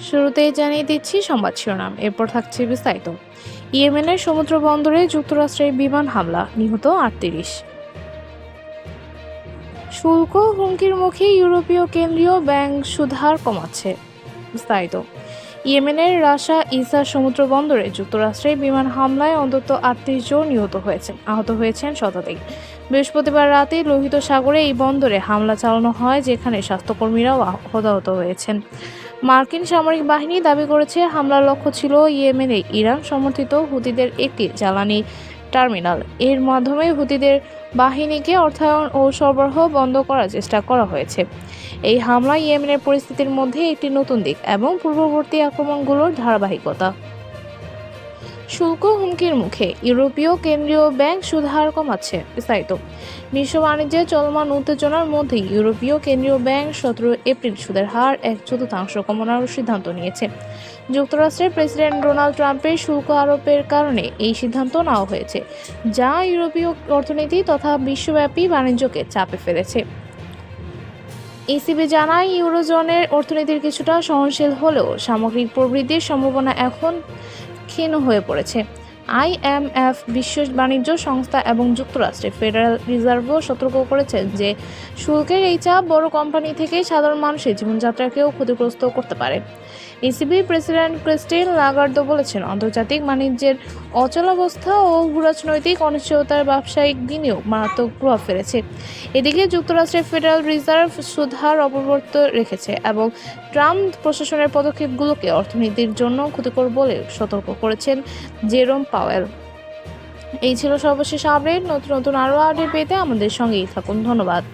শুরুতেই জানিয়ে দিচ্ছি সংবাদ শিরোনাম, এরপর থাকছে বিস্তারিত। ইয়েমেনের সমুদ্র বন্দরে যুক্তরাষ্ট্রের বিমান হামলা, নিহত আটত্রিশ। শুল্ক হুমকির মুখে ইউরোপীয় কেন্দ্রীয় ব্যাংক সুধার কমাচ্ছে। বিস্তারিত। ইয়েমেনের রাশা ইসা সমুদ্র বন্দরে যুক্তরাষ্ট্রের বিমান হামলায় অন্তত আটত্রিশ জন নিহত হয়েছেন আহত হয়েছেন শতাধিক। বৃহস্পতিবার রাতে লোহিত সাগরে এই বন্দরে হামলা চালানো হয়, যেখানে স্বাস্থ্যকর্মীরাও হতাহত হয়েছেন। মার্কিন সামরিক বাহিনী দাবি করেছে, হামলার লক্ষ্য ছিল ইয়েমেনে ইরান সমর্থিত হুতিদের একটি জ্বালানি টার্মিনাল। এর মাধ্যমে হুতিদের বাহিনীকে অর্থায়ন ও সরবরাহ বন্ধ করার চেষ্টা করা হয়েছে। এই হামলা ইয়েমেনের পরিস্থিতির মধ্যে একটি নতুন দিক এবং পূর্ববর্তী আক্রমণগুলোর ধারাবাহিকতা। শুল্ক হুমকির মুখে ইউরোপীয় কেন্দ্রীয় ব্যাংক সুদহার কমাচ্ছে বিস্তারিত। বিশ্ব বাণিজ্যে চলমান উত্তেজনার মধ্যেই ইউরোপীয় কেন্দ্রীয় ব্যাংক সতেরো এপ্রিল সুদের হার এক চতুর্থাংশ কমানোর সিদ্ধান্ত নিয়েছে। যুক্তরাষ্ট্রের প্রেসিডেন্ট ডোনাল্ড ট্রাম্পের শুল্ক আরোপের কারণে এই সিদ্ধান্ত নেওয়া হয়েছে, যা ইউরোপীয় অর্থনীতি তথা বিশ্বব্যাপী বাণিজ্যকে চাপে ফেলেছে। ইসিবি জানায়, ইউরোজোনের অর্থনীতির কিছুটা সহনশীল হলেও সামগ্রিক প্রবৃদ্ধির সম্ভাবনা এখন ক্ষীণ হয়ে পড়েছে। আইএমএফ বিশ্ব বাণিজ্য সংস্থা এবং যুক্তরাষ্ট্রের ফেডারেল রিজার্ভও সতর্ক করেছেন যে শুল্কের এই চাপ বড় কোম্পানি থেকে সাধারণ মানুষের জীবনযাত্রাকেও ক্ষতিগ্রস্ত করতে পারে। ইসিবি প্রেসিডেন্ট ক্রিস্টিন লাগার্দো বলেছেন, আন্তর্জাতিক বাণিজ্যের অচলাবস্থা ও ভূরাজনৈতিক অনিশ্চয়তার ব্যবসায়িক বিনিয়োগ মারাত্মক প্রভাব ফেলেছে। এদিকে যুক্তরাষ্ট্রের ফেডারেল রিজার্ভ সুদহার অপরিবর্তিত রেখেছে এবং ট্রাম্প প্রশাসনের পদক্ষেপগুলোকে অর্থনীতির জন্য ক্ষতিকর বলে সতর্ক করেছেন। জেরোম পাওয়েল এই ছিল সর্বশেষ আপডেট নতুন নতুন আরও আপডেট পেতে আমাদের সঙ্গেই থাকুন। ধন্যবাদ।